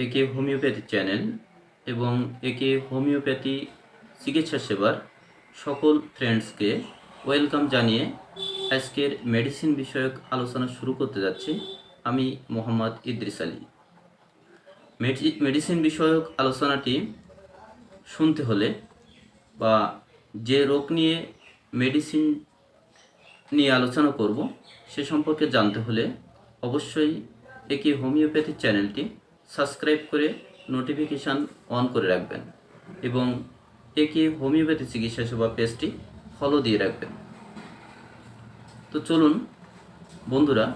একে homeopathy channel এবং একে হোমিওপ্যাথি চিকিৎসা সেবার সকল ফ্রেন্ডসকে ওয়েলকাম জানিয়ে আজকের মেডিসিন বিষয়ক আলোচনা শুরু করতে যাচ্ছি। আমি মোহাম্মদ ইদ্রিস আলী। মেডি- মেডিসিন বিষয়ক আলোচনাটি শুনতে হলে বা যে রোগ নিয়ে মেডিসিন নিয়ে আলোচনা করব, সে সম্পর্কে জানতে হলে অবশ্যই একে হোমিওপ্যাথি চ্যানেলটি সাবস্ক্রাইব করে নোটিফিকেশান অন করে রাখবেন এবং একে হোমিওপ্যাথি চিকিৎসা সেবা পেজটি ফলো দিয়ে রাখবেন। তো চলুন বন্ধুরা,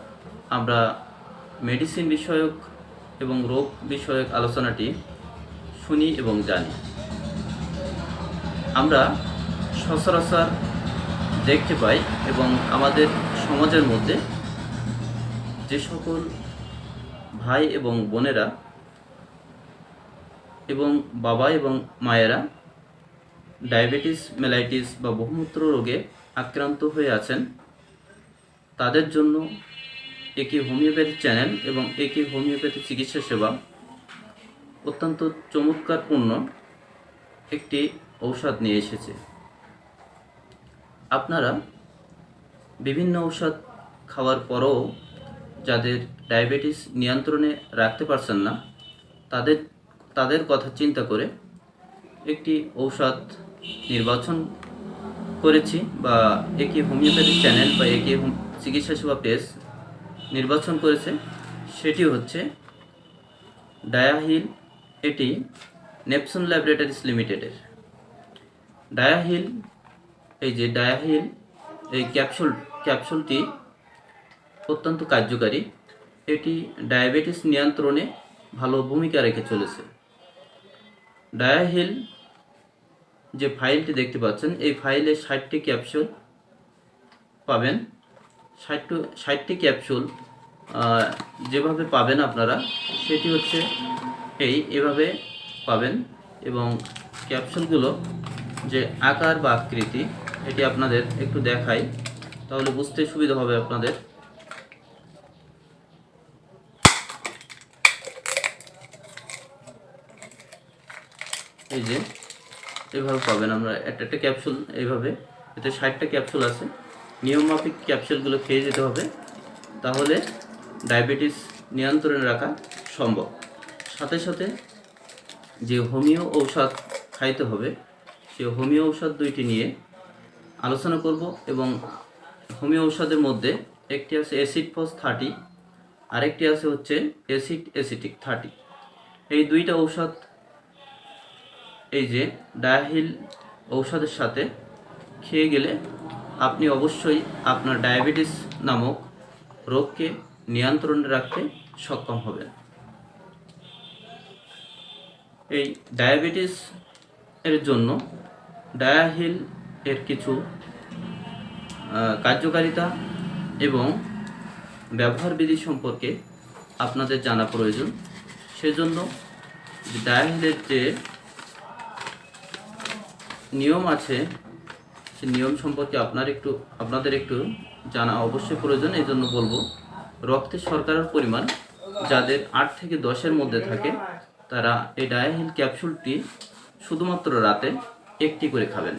আমরা মেডিসিন বিষয়ক এবং রোগ বিষয়ক আলোচনাটি শুনি এবং জানি। আমরা সচরাচর দেখতে পাই এবং আমাদের সমাজের মধ্যে যে সকল ভাই এবং বোনেরা এবং বাবা এবং মায়েরা ডায়াবেটিস, মেলাইটিস বা বহুমূত্র রোগে আক্রান্ত হয়ে আছেন। তাদের জন্য একে হোমিওপ্যাথি চ্যানেল এবং একে হোমিওপ্যাথি চিকিৎসা সেবা অত্যন্ত চমৎকারপূর্ণ একটি ঔষধ নিয়ে এসেছে। আপনারা বিভিন্ন ঔষধ খাওয়ার পরও যাদের ডায়াবেটিস নিয়ন্ত্রণে রাখতে পারছেন না, তাদের তাদের কথা চিন্তা করে একটি ঔষধ নির্বাচন করেছি বা একে হোমিওপ্যাথি চ্যানেল বা একে চিকিৎসা সেবা পেজ নির্বাচন করেছে। সেটি হচ্ছে ডায়াহিল, এটি নেপসন ল্যাবরেটরিজ লিমিটেডের। ডায়াহিল, এই যে ডায়াহিল, এই ক্যাপসুল, ক্যাপসুলটি অত্যন্ত কার্যকারী। এটি ডায়াবেটিস নিয়ন্ত্রণে ভালো ভূমিকা রেখে চলেছে। ডায়াহিল যে ফাইলটি দেখতে পাচ্ছেন, এই ফাইলে ষাটটি ক্যাপসুল পাবেন। ষাটটি ষাটটি ক্যাপসুল যেভাবে পাবেন আপনারা, সেটি হচ্ছে এই, এভাবে পাবেন এবং ক্যাপসুলগুলো যে আকার বা আকৃতি, এটি আপনাদের একটু দেখাই, তাহলে বুঝতে সুবিধা হবে আপনাদের। এই যে এইভাবে পাবেন আমরা একটা একটা ক্যাপসুল এইভাবে। এতে ষাটটা ক্যাপসুল আছে। নিয়মমাফিক ক্যাপসুলগুলো খেয়ে যেতে হবে। তাহলে ডায়াবেটিস নিয়ন্ত্রণে রাখা সম্ভব। সাথে সাথে যে হোমিও ঔষধ খাইতে হবে সেই হোমিও ঔষধ দুইটি নিয়ে আলোচনা করব এবং হোমিও ঔষধের মধ্যে একটি আছে অ্যাসিড ফস থার্টি আরেকটি আছে হচ্ছে অ্যাসিড অ্যাসিটিক থার্টি এই দুইটা ঔষধ এই যে ডায়াহিল ঔষধের সাথে খেয়ে গেলে আপনি অবশ্যই আপনার ডায়াবেটিস নামক রোগকে নিয়ন্ত্রণে রাখতে সক্ষম হবেন। এই ডায়াবেটিস এর জন্য ডায়াহিল এর কিছু কার্যকারিতা এবং ব্যবহার বিধি সম্পর্কে আপনাদের জানা প্রয়োজন। সেজন্য ডায়াহিলের যে নিয়ম আছে, সে নিয়ম সম্পর্কে আপনার একটু, আপনাদের একটু জানা অবশ্যই প্রয়োজন, এই জন্য বলব। রক্তে শর্করার পরিমাণ যাদের আট থেকে দশের মধ্যে থাকে, তারা এই ডায়াহিল ক্যাপসুলটি শুধুমাত্র রাতে একটি করে খাবেন।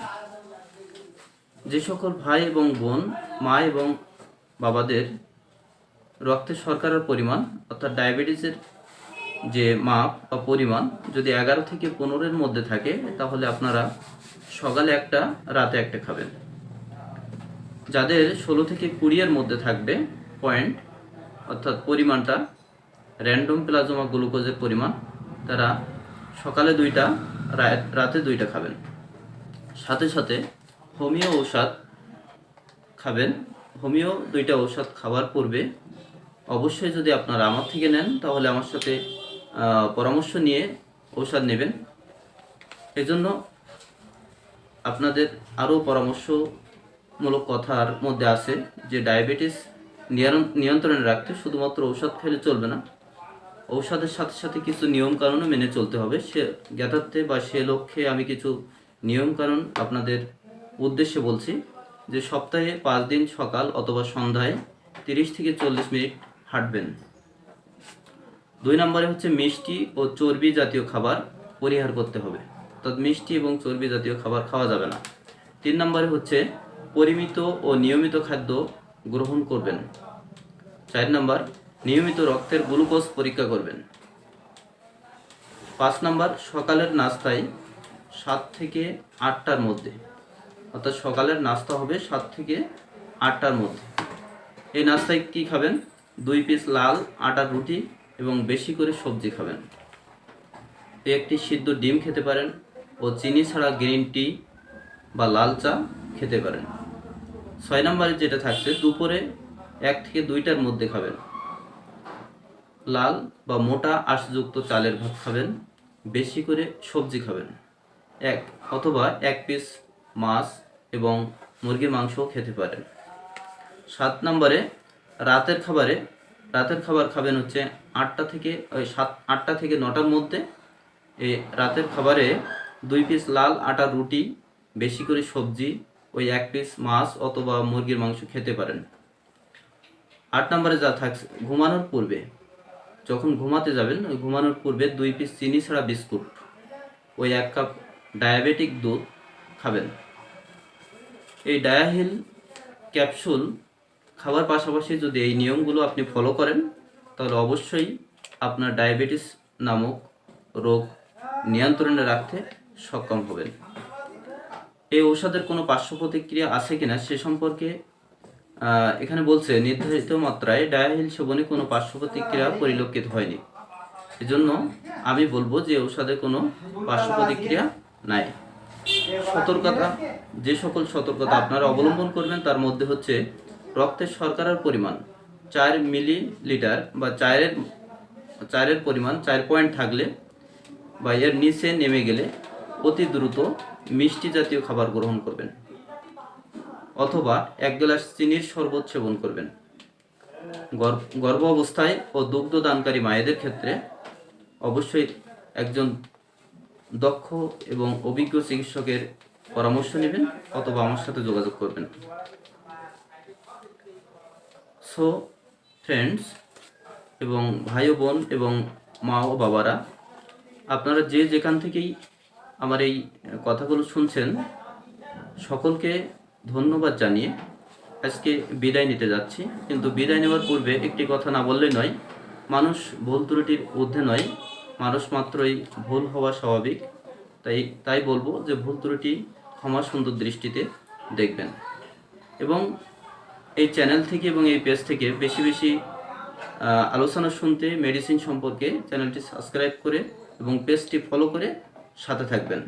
যে সকল ভাই এবং বোন, মা এবং বাবাদের রক্তে শর্করার পরিমাণ, অর্থাৎ ডায়াবেটিসের যে মাপ বা পরিমাণ যদি এগারো থেকে পনেরোর মধ্যে থাকে, তাহলে আপনারা সকালে একটা, রাতে একটা খাবেন। যাদের ষোলো থেকে কুড়িয়ের মধ্যে থাকবে পয়েন্ট অর্থাৎ পরিমাণটা র্যান্ডম প্লাজমা গ্লুকোজের পরিমাণ, তারা সকালে দুইটা রাতে দুইটা খাবেন। সাথে সাথে হোমিও ঔষধ খাবেন। হোমিও দুইটা ঔষধ খাওয়ার পূর্বে অবশ্যই যদি আপনারা আমার থেকে নেন, তাহলে আমার সাথে পরামর্শ নিয়ে ঔষধ নেবেন। এজন্য আপনাদের আরও পরামর্শমূলক কথার মধ্যে আছে যে, ডায়াবেটিস নিয়ন- নিয়ন্ত্রণে রাখতে শুধুমাত্র ঔষধ খেলে চলবে না। ঔষধের সাথে সাথে কিছু নিয়মকানুনও মেনে চলতে হবে। সে জ্ঞাতার্থে বা সে লক্ষ্যে আমি কিছু নিয়মকানুন আপনাদের উদ্দেশ্যে বলছি যে, সপ্তাহে পাঁচ দিন সকাল অথবা সন্ধ্যায় তিরিশ থেকে চল্লিশ মিনিট হাঁটবেন। দুই নম্বরে হচ্ছে মিষ্টি ও চর্বি জাতীয় খাবার পরিহার করতে হবে। অর্থাৎ মিষ্টি এবং চর্বি জাতীয় খাবার খাওয়া যাবে না। তিন নম্বরে হচ্ছে পরিমিত ও নিয়মিত খাদ্য গ্রহণ করবেন। চার নম্বর, নিয়মিত রক্তের গ্লুকোজ পরীক্ষা করবেন। পাঁচ নাম্বার, সকালের নাস্তায় সাত থেকে আটটার মধ্যে। অর্থাৎ সকালের নাস্তা হবে সাত থেকে আটটার মধ্যে। এই নাস্তায় কি খাবেন? দুই পিস লাল আটার রুটি এবং বেশি করে সবজি খাবেন। একটি সিদ্ধ ডিম খেতে পারেন ও চিনি ছাড়া গ্রিন টি বা লাল চা খেতে পারেন। ছয় নম্বরে যেটা থাকছে, দুপুরে এক থেকে দুইটার মধ্যে খাবেন। লাল বা মোটা আঁশযুক্ত চালের ভাত খাবেন, বেশি করে সবজি খাবেন। এক অথবা এক পিস মাছ এবং মুরগির মাংস খেতে পারেন। সাত নম্বরে রাতের খাবারে রাতের খাবার খাবেন হচ্ছে আটটা থেকে, ওই সাত, আটটা থেকে নটার মধ্যে এই রাতের খাবারে দুই পিস লাল আটার রুটি, বেশি করে সবজি, ওই এক পিস মাছ অথবা মুরগির মাংস খেতে পারেন। আট নম্বরে যা থাকছে, ঘুমানোর পূর্বে। যখন ঘুমাতে যাবেন, ওই ঘুমানোর পূর্বে দুই পিস চিনি ছাড়া বিস্কুট, ওই এক কাপ ডায়াবেটিক দুধ খাবেন। এই ডায়াহিল ক্যাপসুল খাওয়ার পাশাপাশি যদি এই নিয়মগুলো আপনি ফলো করেন, তাহলে অবশ্যই আপনার ডায়াবেটিস নামক রোগ নিয়ন্ত্রণে রাখতে সক্ষম হবেন। এই ঔষধের কোনো পার্শ্ব প্রতিক্রিয়া আছে কিনা সে সম্পর্কে এখানে বলছে, নির্ধারিত মাত্রায় ডায়াহিল সেবনে কোনো পার্শ্ব প্রতিক্রিয়া পরিলক্ষিত হয়নি। এজন্য আমি বলব যে ঔষধে কোনো পার্শ্ব প্রতিক্রিয়া নাই। সতর্কতা, যে সকল সতর্কতা আপনারা অবলম্বন করবেন, তার মধ্যে হচ্ছে রক্তের শর্করার পরিমাণ চার মিলিলিটার বা চারের চারের পরিমাণ চার পয়েন্ট থাকলে বা এর নিচে নেমে গেলে অতি দ্রুত মিষ্টি জাতীয় খাবার গ্রহণ করবেন অথবা এক গ্লাস চিনির শরবত সেবন করবেন। গর্ভ অবস্থায় ও দুগ্ধ দানকারী মায়েদের ক্ষেত্রে অবশ্যই একজন দক্ষ এবং অভিজ্ঞ চিকিৎসকের পরামর্শ নেবেন অথবা আমার সাথে যোগাযোগ করবেন। সো ফ্রেন্ডস এবং ভাই বোন এবং মা ও বাবারা, আপনারা যে যেখান থেকেই আমার এই কথাগুলো শুনছেন, সকলকে ধন্যবাদ জানিয়ে আজকে বিদায় নিতে যাচ্ছি। কিন্তু বিদায় নেওয়ার পূর্বে একটি কথা না বললে নয়, মানুষ ভুল ত্রুটির ঊর্ধ্বে নয়, মানুষ মাত্রই ভুল হওয়া স্বাভাবিক। তাই তাই বলব যে ভুল ত্রুটি ক্ষমা সুন্দর দৃষ্টিতে দেখবেন। এবং এই চ্যানেল থেকে এবং এই পেজ থেকে বেশি বেশি আলোচনা শুনতে মেডিসিন সম্পর্কে চ্যানেলটি সাবস্ক্রাইব করে এবং পেজটি ফলো করে সাথে থাকবেন।